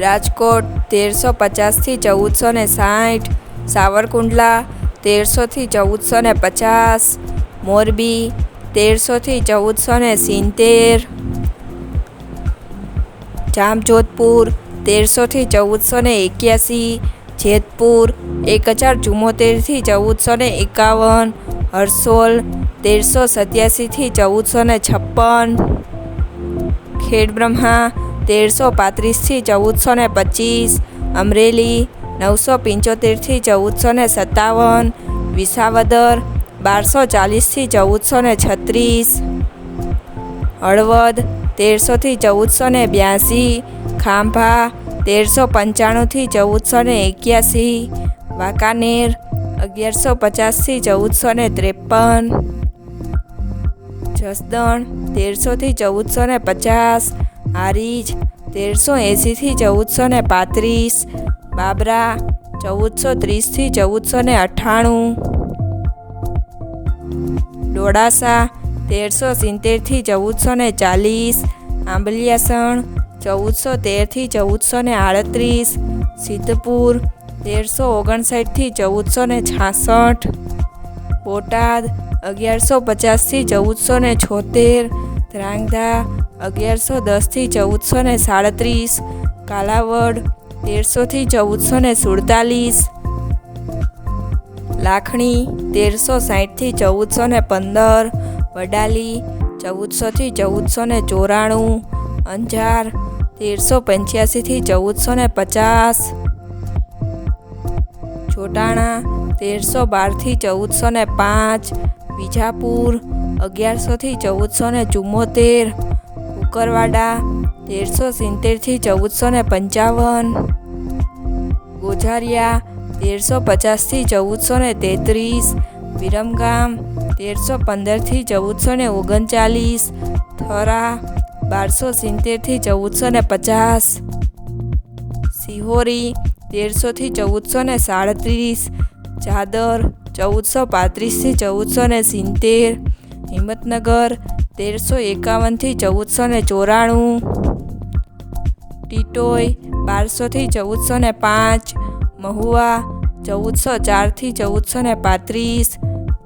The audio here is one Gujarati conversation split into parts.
રાજકોટ, તેરસો પચાસથી ચૌદસો ને સાઠ, સાવરકુંડલા, તેરસોથી ચૌદસો ને પચાસ, મોરબી, તેરસોથી ચૌદસો ને સિત્તેર, જામજોધપુર, તેરસોથી ચૌદસો ને એક્યાસી, જેતપુર, એક હજાર ચુમ્મોતેરથી ચૌદસો ને એકાવન, હરસોલ, તેરસો સત્યાસીથી ચૌદસો ને છપ્પન, ખેડબ્રહ્મા તેરસો પાંત્રીસથી ચૌદસો ને પચીસ, અમરેલી નવસો પંચોતેરથી ચૌદસો ને સત્તાવન, વિસાવદર બારસો ચાલીસથી ચૌદસો ને છત્રીસ, હળવદ તેરસોથી ચૌદસો ને બ્યાસી, ખાંભા તેરસો પંચાણુંથી ચૌદસો ને એક્યાસી, વાંકાનેર અગિયારસો પચાસથી ચૌદસો ને ત્રેપન, જસદણ તેરસોથી ચૌદસો ને પચાસ હારીજ તેરસો એંસીથી ચૌદસો ને પાંત્રીસ, બાબરા ચૌદસો ત્રીસથી ચૌદસો ને અઠ્ઠાણું ડોળાસા તેરસો સિત્તેરથી ચૌદસો ને ચાલીસ, આંબલિયાસણ ચૌદસો તેરથી ચૌદસો ને આડત્રીસ, સિદ્ધપુર તેરસો ઓગણસાઠથી ચૌદસો ને છાસઠ, બોટાદ અગિયારસો પચાસથી ચૌદસો ને છોતેર ધ્રાંગધા અગિયારસો દસથી ચૌદસો ને સાડત્રીસ, કાલાવડ તેરસોથી ચૌદસો ને સુડતાલીસ, લાખણી તેરસો સાઠથી ચૌદસો ને પંદર, વડાલી ચૌદસોથી ચૌદસો ને ચોરાણું, અંજાર તેરસો પંચ્યાસીથી ચૌદસો ને પચાસ, ચોટાણા તેરસો બારથી ચૌદસો ને પાંચ, વિજાપુર અગિયારસોથી ચૌદસો ને ચુમ્મોતેર કુકરવાડા, તેરસો સિત્તેરથી ચૌદસો ને પંચાવન. ગોઝારિયા, તેરસો પચાસથી ચૌદસો ને તેત્રીસ. વિરમગામ, તેરસો પંદરથી ચૌદસો ને ઓગણચાલીસ. થરા, બારસો સિત્તેરથી ચૌદસો ને પચાસ. સિહોરી તેરસોથી ચૌદસો ને સાડત્રીસ. ચાદર ચૌદસો પાંત્રીસથી ચૌદસો ને સિત્તેર. હિંમતનગર તેરસો એકાવનથી ચૌદસો ને ચોરાણું. ટીટોય બારસોથી ચૌદસો ને પાંચ. મહુવા ચૌદસો ચારથી ચૌદસો ને પાંત્રીસ.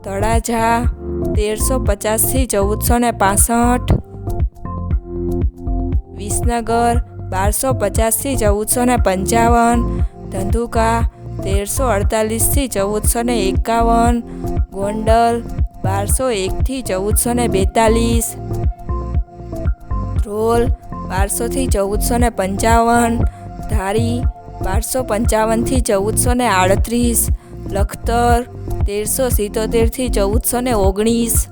તળાજા તેરસો પચાસથી ચૌદસો ને પાસઠ. વિસનગર બારસો પચાસથી ચૌદસો ને પંચાવન. ધંધુકા તેરસો અડતાલીસથી ચૌદસો ને એકાવન. ગોંડલ બારસો એકથી ચૌદસો ને બેતાલીસ. ધ્રોલ બારસોથી ચૌદસો ને પંચાવન. ધારી બારસો પંચાવનથી ચૌદસો ને આડત્રીસ. લખતર તેરસો સિત્તોતેરથી ચૌદસો ને ઓગણીસ.